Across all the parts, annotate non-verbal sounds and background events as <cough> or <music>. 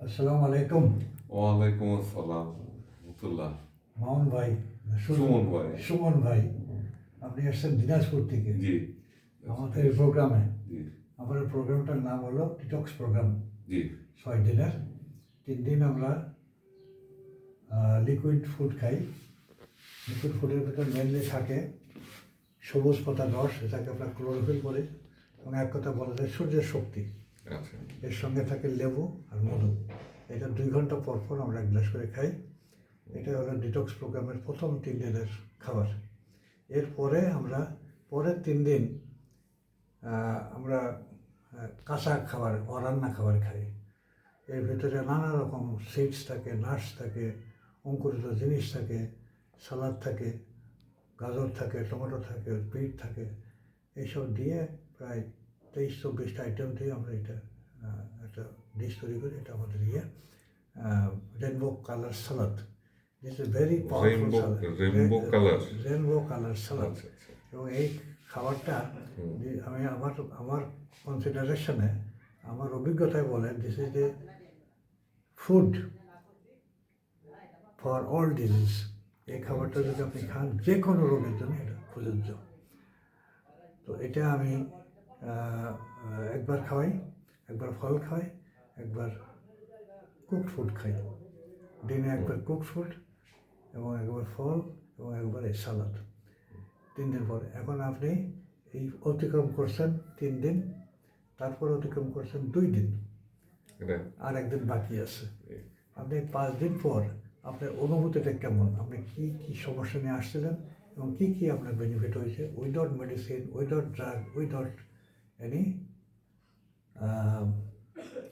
আসসালামু আলাইকুম। ওয়ালাইকুম আসসালাম রহমতুল্লাহ। মামুন ভাই সুমন ভাই। সুমন ভাই আপনি এসেছেন দিনাজপুর থেকে। জি। আমাদের প্রোগ্রামে। জি। আমাদের প্রোগ্রামটার নাম হলো ডিটক্স প্রোগ্রাম জি। ছয় দিনের। তিন দিন আমরা লিকুইড ফুড খাই। লিকুইড ফুডের ভিতর মেনলি থাকে সবুজ পাতা রস এটাকে আমরা ক্লোরোফিল বলি। এবং এক কথা বলা যায় সূর্যের শক্তি। এর সঙ্গে থাকে লেবু আর মধু। এটা দুই ঘণ্টা পর পর আমরা এক গ্লাস করে খাই। এটা হলো ডিটক্স প্রোগ্রামের প্রথম তিন দিনের খাবার। এরপরে আমরা পরের তিন দিন আমরা কাঁচা খাবার অরান্না খাবার খাই। এর ভিতরে নানা রকম সিডস থাকে নাটস থাকে, অঙ্কুরিত জিনিস থাকে সালাদ থাকে, গাজর থাকে, টমেটো থাকে, বিট থাকে। এইসব দিয়ে প্রায় তেইশ চব্বিশটা আইটেম থেকে আমরা এটা একটা ডিশ তৈরি করি এটা আমাদের ইয়ে rainbow colour salad this is very colour? Rainbow colour salad আচ্ছা আচ্ছা। এবং এই খাবারটা আমি আমার আমার কনসিডারেশনে আমার অভিজ্ঞতায় বলেন this is a food for all disease এই খাবারটা যদি আপনি খান যে কোনো রোগের জন্য এটা প্রযোজ্য। তো এটা আমি একবার খাওয়াই একবার ফল খাই একবার কুকড ফুড খাই। দিনে একবার কুকড ফুড এবং একবার ফল এবং একবার এই সালাদ। তিন দিন পর। এখন আপনি এই অতিক্রম করছেন তিন দিন তারপর অতিক্রম করছেন দুই দিন। আর একদিন বাকি আছে। আপনি পাঁচ দিন পর আপনার অনুভূতিটা কেমন? আপনি কি কি সমস্যা নিয়ে আসছিলেন এবং কি কি আপনার বেনিফিট হয়েছে? Without medicine without drug without any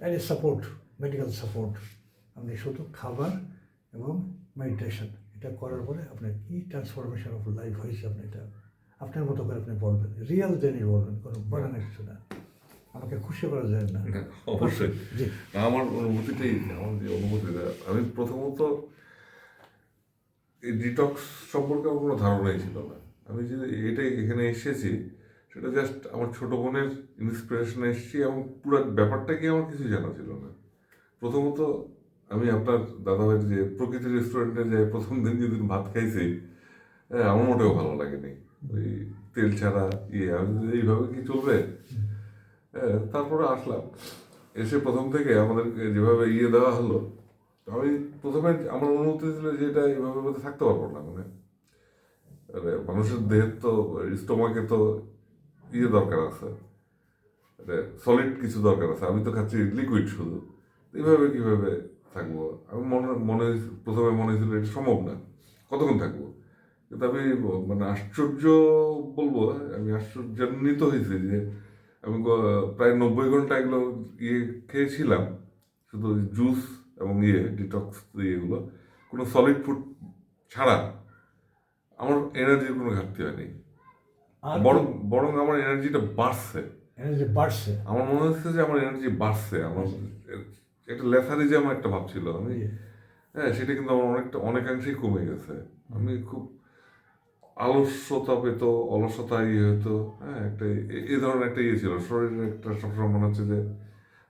any support medical support আপনি শুধু খাবার এবং মেডিটেশন এটা করার পরে আপনার কি ট্রান্সফরমেশন অফ লাইফ হয়েছে আপনি এটা? আপনার মতো করে আপনি বলবেন রিয়েল জেনি বলবেন কোনো বানানো কিছু না। আমাকে খুশি করা যায় না। অবশ্যই। আমার অনুভূতিটাই আমার যে অনুভূতিটা আমি প্রথমত এই ডিটক্স সম্পর্কে আমার কোনো ধারণাই ছিল না। আমি যে এটাই এখানে এসেছি সেটা জাস্ট আমার ছোট বোনের ইন্সপিরেশনে এসেছি এবং পুরো ব্যাপারটা কি আমার কিছু জানা ছিল না। প্রথমত আমি আপনার দাদাভাইয়ের যে প্রকৃতি রেস্টুরেন্টে যে প্রথম দিন যেদিন ভাত খাইছি হ্যাঁ, আমার মোটেও ভালো লাগেনি। ওই তেল ছাড়া ইয়ে আমি এইভাবে কি চলবে? হ্যাঁ, তারপরে আসলাম। এসে প্রথম থেকে আমাদেরকে যেভাবে ইয়ে দেওয়া হলো আমি প্রথমে আমার অনুভূতি ছিল যে এটা এইভাবে থাকতে পারব না মানে মানুষের দেহের তো স্টোমাকে তো ইয়ে দরকার আছে। সলিড কিছু দরকার আছে। আমি তো খাচ্ছি লিকুইড শুধু। এইভাবে কীভাবে থাকব? আমি মনে মনে প্রথমে মনে হয়েছিল এটা সম্ভব না। কতক্ষণ থাকব? কিন্তু আমি মানে আশ্চর্য বলব, আমি আশ্চর্যান্বিত হয়েছি যে আমি প্রায় নব্বই ঘণ্টা এগুলো ইয়ে খেয়েছিলাম। শুধু জুস এবং ইয়ে ডিটক্স ইয়েগুলো কোনো সলিড ফুড ছাড়া আমার এনার্জির কোনো ঘাটতি হয়নি। বরং বরং আমার এনার্জিটা বাড়ছে। এনার্জি বাড়ছে। আমার মনে হচ্ছে যে আমার এনার্জি বাড়ছে। আমার একটা লেথারিজম একটা ভাব ছিল। আমি হ্যাঁ সেটা কিন্তু আমার অনেকটা অনেকাংশেই কমে গেছে। আমি খুব আলস্যতা পেত অলসতা ইয়ে হতো। হ্যাঁ একটা এ- ধরনের একটা ইয়ে ছিল। শরীরের একটা সবসময় মনে হচ্ছে যে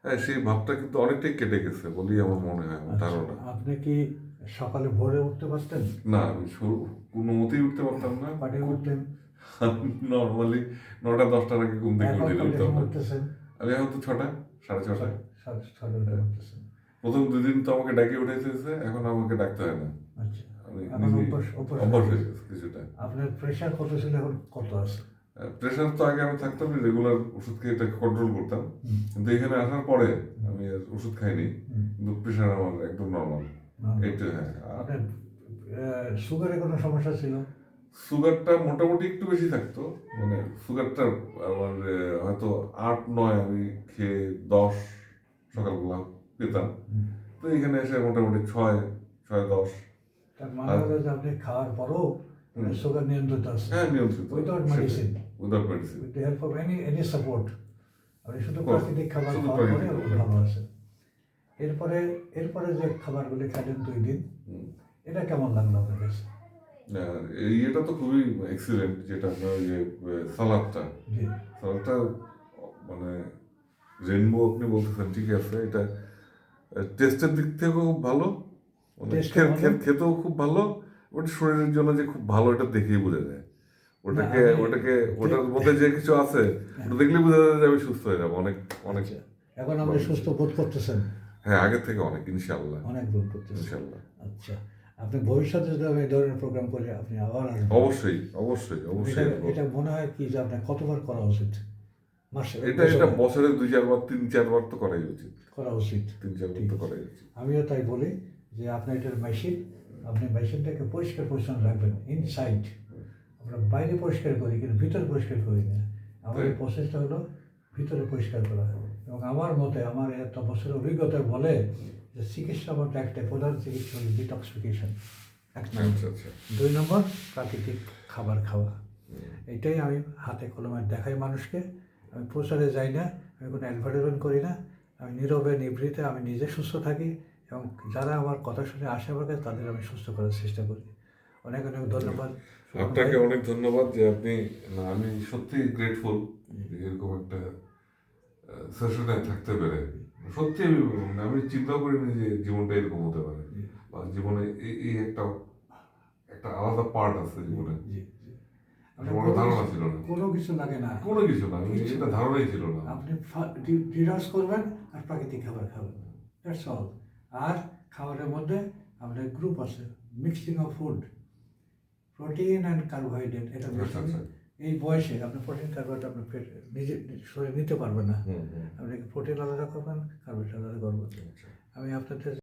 হ্যাঁ সেই ভাবটা কিন্তু অনেকটাই কেটে গেছে বলি আমার মনে হয় আমার ধারণা। আপনি কি সকালে ভোরে উঠতে পারতেন? না আমি কোনো মতেই উঠতে পারতাম না। পাঠিয়ে উঠতেন <laughs> নর্মালি নটা দশটার আগে ঘুম থেকে উঠে উঠতাম আমি এখন তো ছটা সাড়ে ছটা। প্রথম দুদিন তো আমাকে ডাকে উঠেছে এখন আমাকে ডাকতে হয় না। আচ্ছা কিছুটা। আপনার প্রেশার কত ছিল এখন? কত আছে? প্রেশার তো আগে আমি থাকতাম রেগুলার ওষুধ খেয়ে এটাকে কন্ট্রোল করতাম। হুম। কিন্তু এখানে আসার পরে আমি আর ওষুধ খাইনি। কিন্তু প্রেশার আমার একদম নর্মাল Normal। এইটা হ্যাঁ। সুগারে কোনো সমস্যা ছিল? সুগারটা মোটামুটি একটু বেশি থাকতো। মানে সুগারটা আমার হয়তো আট নয় আমি খেয়ে দশ সকালবেলা পেতাম। তো এখানে এসে মোটামুটি ছয় ছয় দশ। মানে আপনি খাওয়ার পরও সুগার নিয়ন্ত্রিত আছে। হ্যাঁ নিয়ন্ত্রিত। Without medicine without medicine with help of any any support আপনি শুধু প্রাকৃতিক খাবার শুধু খাওয়ার পরে ভালো আছে এরপরে এরপরে যে খাবারগুলি খাইলেন দুই দিন এটা কেমন লাগল আপনার কাছে? এটা তো খুবই এক্সিলেন্ট যেটা আপনার সালাদটা। সালাদটা মানে রেনবো আপনি বলতেছেন ঠিক আছে এটা টেস্টের দিক থেকেও খুব ভালো মানে খেতেও খুব ভালো ওটা শরীরের জন্য যে খুব ভালো এটা দেখেই বোঝা যায়। ওটাকে ওটাকে ওটার মধ্যে যে কিছু আছে ওটা দেখলেই বোঝা যায় যে আমি সুস্থ হয়ে যাব অনেক অনেক আচ্ছা। এখন আপনি সুস্থ বোধ করতেছেন? হ্যাঁ আগের থেকে অনেক ইনশাল্লাহ অনেক বোধ করতেছেন। ইনশাল্লাহ আচ্ছা। আপনি ভবিষ্যতে যদি আমি এই ধরনের প্রোগ্রাম করি আপনি আবার আসবেন। অবশ্যই অবশ্যই অবশ্যই এটা- মনে হয় কি যে আপনার কতবার করা উচিত? মাসে এটা এটা বছরে। দুই চারবার তিন চারবার তো করাই উচিত। করা উচিত। তিন চারবার তো করাই উচিত। আমিও তাই বলি যে আপনার এটার মেশিন আপনি মেশিনটাকে পরিষ্কার পরিচ্ছন্ন রাখবেন ইনসাইড আমরা বাইরে পরিষ্কার করি কিন্তু ভিতরে পরিষ্কার করি না। আমার এই প্রসেসটা হলো ভিতরে পরিষ্কার করা। এবং আমার মতে আমার এত বছরের অভিজ্ঞতা বলে যে চিকিৎসা মতো একটা প্রধান চিকিৎসা হলো ডিটক্সিফিকেশন এক নম্বর। আচ্ছা আচ্ছা। দুই নম্বর প্রাকৃতিক খাবার খাওয়া। এটাই আমি হাতে কলমে দেখাই মানুষকে। আমি প্রচারে যাই না আমি কোনো অ্যাডভার্টাইজমেন্ট করি না। আমি নীরবে নিভৃতে আমি নিজে সুস্থ থাকি এবং যারা আমার কথা শুনে আসে আমার কাছে তাদের আমি সুস্থ করার চেষ্টা করি। অনেক অনেক ধন্যবাদ। আপনাকে অনেক ধন্যবাদ যে আপনি আমি সত্যি গ্রেটফুল এরকম একটা সেশনে থাকতে পেরে সত্যি আমি চিন্তা করিনি যে জীবনটা এরকম হতে পারে। বা জীবনে এই একটা একটা আলাদা পার্ট আছে জীবনে। ধারণা ছিল না। কোনো কিছু লাগে না। কোনো কিছু না ধারণাই ছিল না। আপনি করবেন আর প্রাকৃতিক খাবার খাবেন। দ্যাটস অল আর খাবারের মধ্যে আমাদের গ্রুপ আছে mixing of food protein and carbohydrate এটা আচ্ছা এই বয়সে আপনি প্রোটিন কার্বোহাইড্রেট আপনি নিজে শরীরে নিতে পারবেন না। আপনি প্রোটিন আলাদা করবেন? কার্বোহাইড্রেট আলাদা করবেন। আচ্ছা। আমি আপনাদের